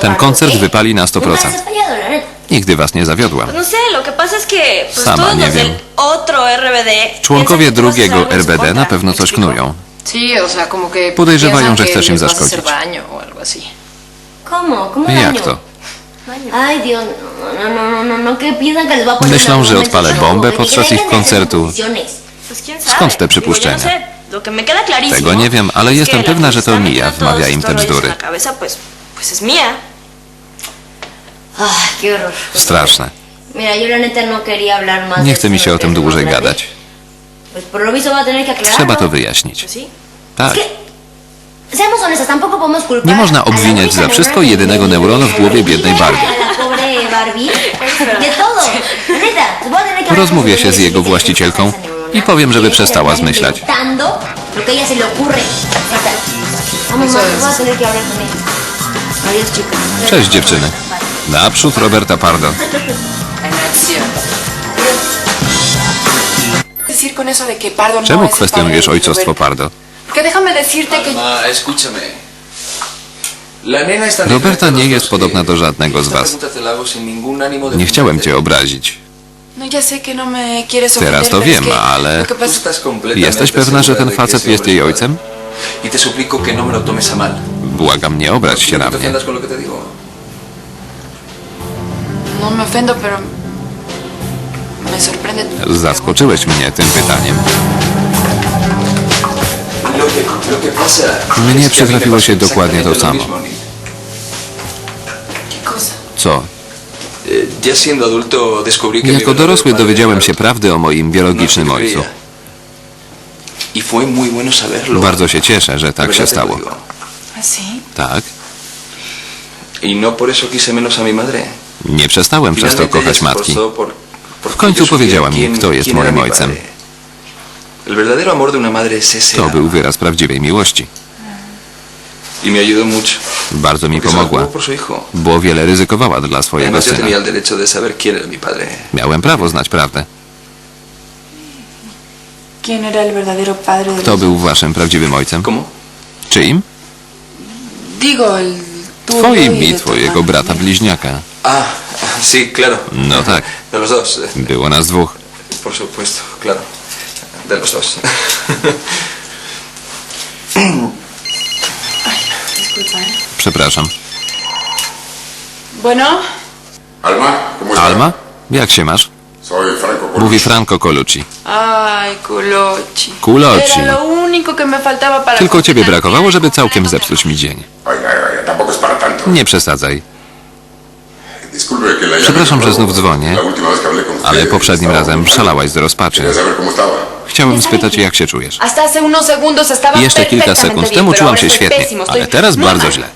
Ten Pardo, koncert wypali na Nunca 100%. has fallado, la neta. Nigdy was nie zawiodłam. No sé, lo que pasa es que pues, Sama todos nie wiem. del otro RBD Członkowie drugiego RBD na pewno ¿me coś knują. Sí, o sea, como que Podejrzewają, że chcesz im zaszkodzić. daño o algo así. ¿Cómo? ¿Cómo Jak to? No, no, no, no, no, ¿qué piensan que les va a poner Myślą, że odpalę bombę podczas ich koncertu. Skąd te przypuszczenia? Tego nie wiem, ale jestem pewna, że to metiendo wmawia im te bzdury. horror. Straszne. No Nie chce mi się o tym dłużej gadać. Trzeba to wyjaśnić. Tak. Nie można obwiniać za wszystko jedynego neurona w głowie biednej Barbie. Rozmówię się z jego właścicielką i powiem, żeby przestała zmyślać. Cześć dziewczyny. Naprzód Roberta Pardo. no Czemu kwestionujesz ojcostwo? Pardo? Escúchame. Roberta nie jest podobna do żadnego z was. Nie chciałem cię obrazić. Teraz ofender, to pero es wiem, ale jesteś pewna, że ten facet jest jej ojcem? Y no. Błagam, nie obrać się No na mnie. no Zaskoczyłeś mnie tym pytaniem. Mnie przytrafiło się dokładnie to samo. Co? Jako dorosły dowiedziałem się prawdy o moim biologicznym ojcu. Y. Bardzo się cieszę, że tak się stało. ¿Ah? Tak? Y no. Nie przestałem przez to kochać matki. W końcu powiedziała mi, kto jest moim ojcem. To był wyraz prawdziwej miłości. Bardzo mi pomogła, bo wiele ryzykowała dla swojego syna. el derecho de saber quién era mi padre. Miałem prawo znać prawdę. ¿Quién era el verdadero padre de Kto był waszym prawdziwym ojcem? Czyim? Digo, el tuyo Twoim i twojego brata bliźniaka. Ah. No tak, było nas dwóch. Por supuesto, claro. De los dos. Przepraszam. Bueno, Alma, ¿cómo estás? Alma? Jak się masz? Soy Franco Colucci. Mówi Franco Colucci. ay, culochi. Culochi. Era lo único que me faltaba para Tylko ciebie brakowało, żeby całkiem zepsuć mi dzień. Oiga, oiga, tampoco es para tanto. Nie przesadzaj. Disculpe que la llame Przepraszam, de że nuevo. znów dzwonię, La última vez que hablé con usted ale poprzednim estaba razem muy szalałaś z rozpaczy. Quería saber cómo estaba. Chciałem spytać, jak się czujesz. Jeszcze kilka sekund temu czułam się świetnie, ale teraz bardzo źle.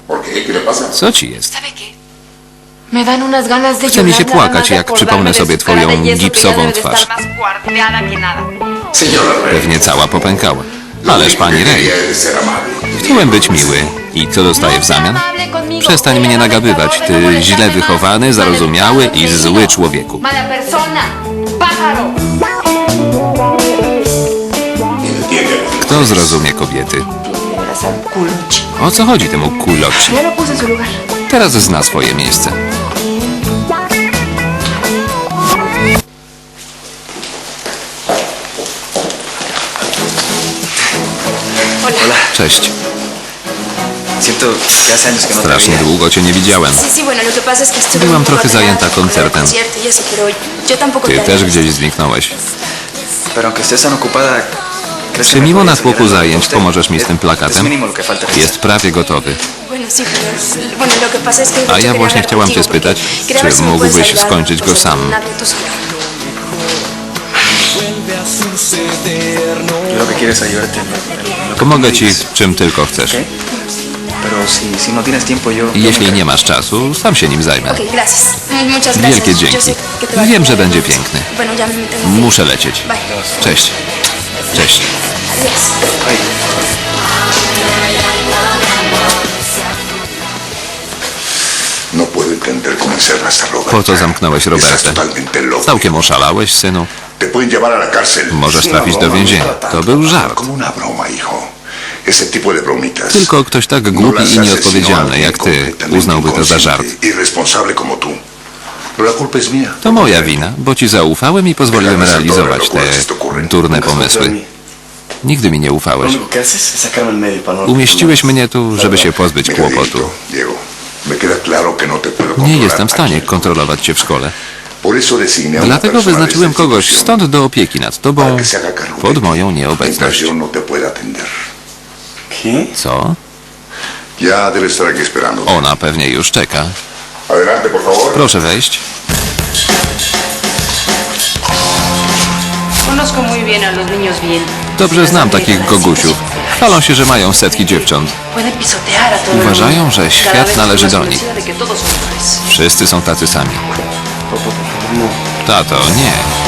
Co ci jest? Chce mi się płakać, jak przypomnę sobie twoją gipsową twarz. Pewnie cała popękała. Ależ pani Rej, chciałem być miły. I co dostaję w zamian? Przestań mnie nagabywać, ty źle wychowany, zarozumiały i zły człowieku. Kto zrozumie kobiety? O co chodzi temu kuloci? Lugar. Teraz zna swoje miejsce. Cześć. No Strasznie długo cię nie widziałem. Byłam trochę zajęta koncertem. y Ty te też gdzieś zniknąłeś. Czy mimo natłoku zajęć pomożesz mi z tym plakatem? Jest prawie gotowy. A ja właśnie chciałam cię spytać, czy mógłbyś skończyć go sam. Pomogę ci czym tylko chcesz. jeśli nie masz czasu, sam się nim zajmę. Wielkie dzięki. Wiem, że będzie piękny. Muszę lecieć. Cześć. Cześć. No. Po co zamknąłeś Robertę? Całkiem oszalałeś, synu. Możesz trafić do broma, więzienia. no trata To był żart. Tylko ktoś tak No głupi i nieodpowiedzialny jak ty uznałby to za żart. To moja wina, bo ci zaufałem i pozwoliłem realizować te durne pomysły. Nigdy mi nie ufałeś. Umieściłeś mnie tu, żeby się pozbyć kłopotu. No Nie jestem w stanie kontrolować cię w szkole. Dlatego wyznaczyłem kogoś stąd do opieki nad tobą pod moją nieobecność. no. Co? Ona pewnie już czeka. Adelante, por favor. Proszę wejść. Dobrze znam takich gogusiów. Chwalą się, że mają setki dziewcząt. Uważają, że świat należy do nich. Wszyscy są tacy sami. Favor, no. Tato, nie.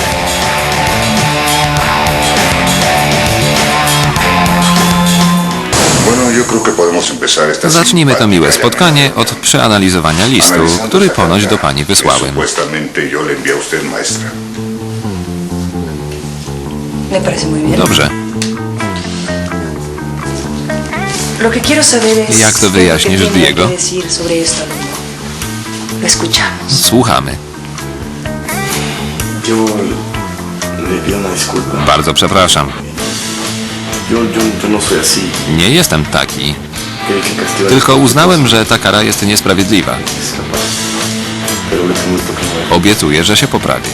Zacznijmy to miłe spotkanie od przeanalizowania listu, który ponoć do pani wysłałem. Dobrze. Jak to wyjaśnisz, Diego? Słuchamy. Bardzo przepraszam. Nie jestem taki. Tylko uznałem, że ta kara jest niesprawiedliwa. Obiecuję, że się poprawi.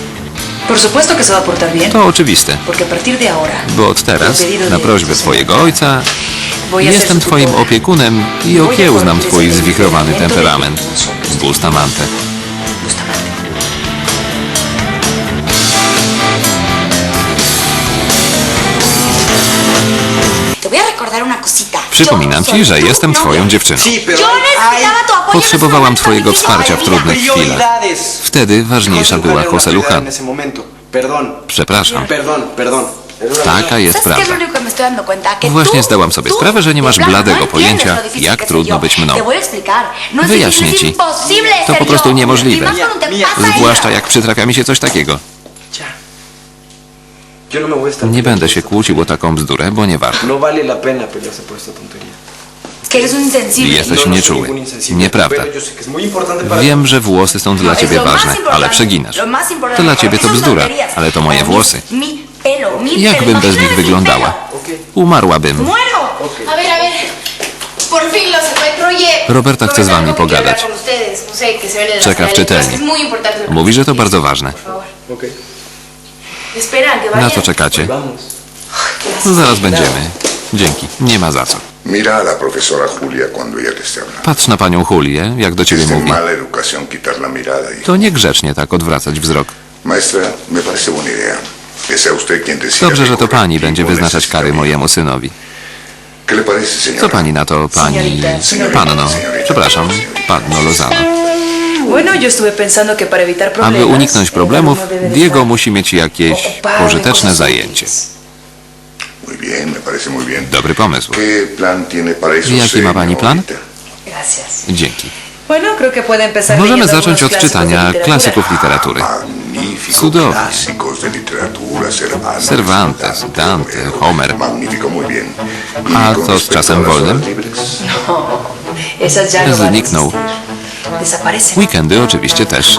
Por supuesto que se va a portar bien, To oczywiste, bo od teraz, na prośbę twojego ojca, jestem twoim opiekunem i okiełznam twój zwichrowany temperament. Bustamante. Przypominam ci, że jestem twoją dziewczyną. Potrzebowałam twojego wsparcia w trudnych chwilach. Wtedy ważniejsza była José Luján. Przepraszam. Taka jest ¿Sabes qué es prawda. Właśnie zdałam sobie sprawę, że nie masz bladego no pojęcia, jak trudno być mną. No Wyjaśnię ci. To po prostu niemożliwe. Y Zwłaszcza jak przytrafia mi się coś takiego. Nie będę się kłócił o taką bzdurę, bo nie warto. No. Jesteś no, no soy nieczuły. Nieprawda. Wiem, że włosy są dla ciebie ważne, ale przeginasz. To dla ciebie to bzdura, ale to moje włosy. Jakbym bez nich wyglądała? Umarłabym. Roberta chce z wami pogadać. No Czeka w czytelni. Mówi, że to bardzo ważne. Por favor. Ok. Esperan que Na co czekacie? Vamos. Zaraz będziemy. Dzięki. Nie ma za co. Mira a la profesora Julia cuando ella te esté hablando. Patrz na panią Julię, jak do ciebie Es de mówi. mala educación quitar la mirada. To niegrzecznie tak odwracać wzrok. Maestra, me parece buena idea. Que sea usted quien decida. Dobrze, że to pani będzie wyznaczać kary mojemu synowi. ¿Qué le parece, señora? Co pani na to, pani... Panno, przepraszam, panno Lozano. Aby uniknąć problemów, Diego musi mieć jakieś pożyteczne zajęcie. Dobry pomysł. ¿Qué plan tiene para eso, Jaki ma pani plan? Dzięki. Możemy zacząć od czytania klasyków literatury. Cudownie. Cervantes. Dante, Homer. A ¿Y con co z czasem wolnym? no a Zniknął. Weekendy oczywiście też.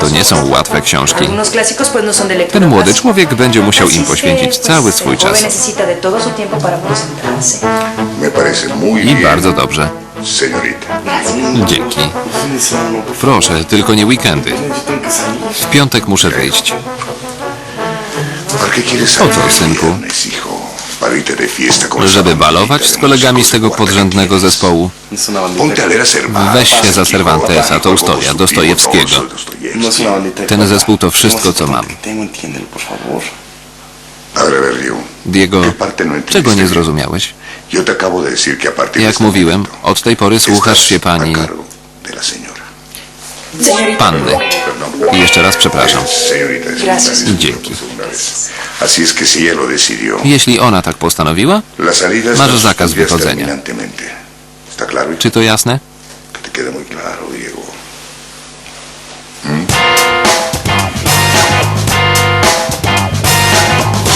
To nie są łatwe książki. No Ten młody człowiek będzie musiał im poświęcić cały swój czas. I bardzo dobrze. Dzięki. Proszę, tylko nie weekendy. W piątek muszę wyjść. ¿Para qué quieres salir Oto, synku. Żeby balować z kolegami z tego podrzędnego zespołu. Weź się za Cervantesa, Tołstoja, Dostojewskiego. Ten zespół to wszystko, co mam. Diego. Diego, ¿Qué parte no entendiste czego nie zrozumiałeś? Jak mówiłem, od tej pory słuchasz się pani a cargo de la señora. Panny. I jeszcze raz przepraszam. Dzięki. Jeśli ona tak postanowiła, Masz zakaz wychodzenia. czy to jasne? Que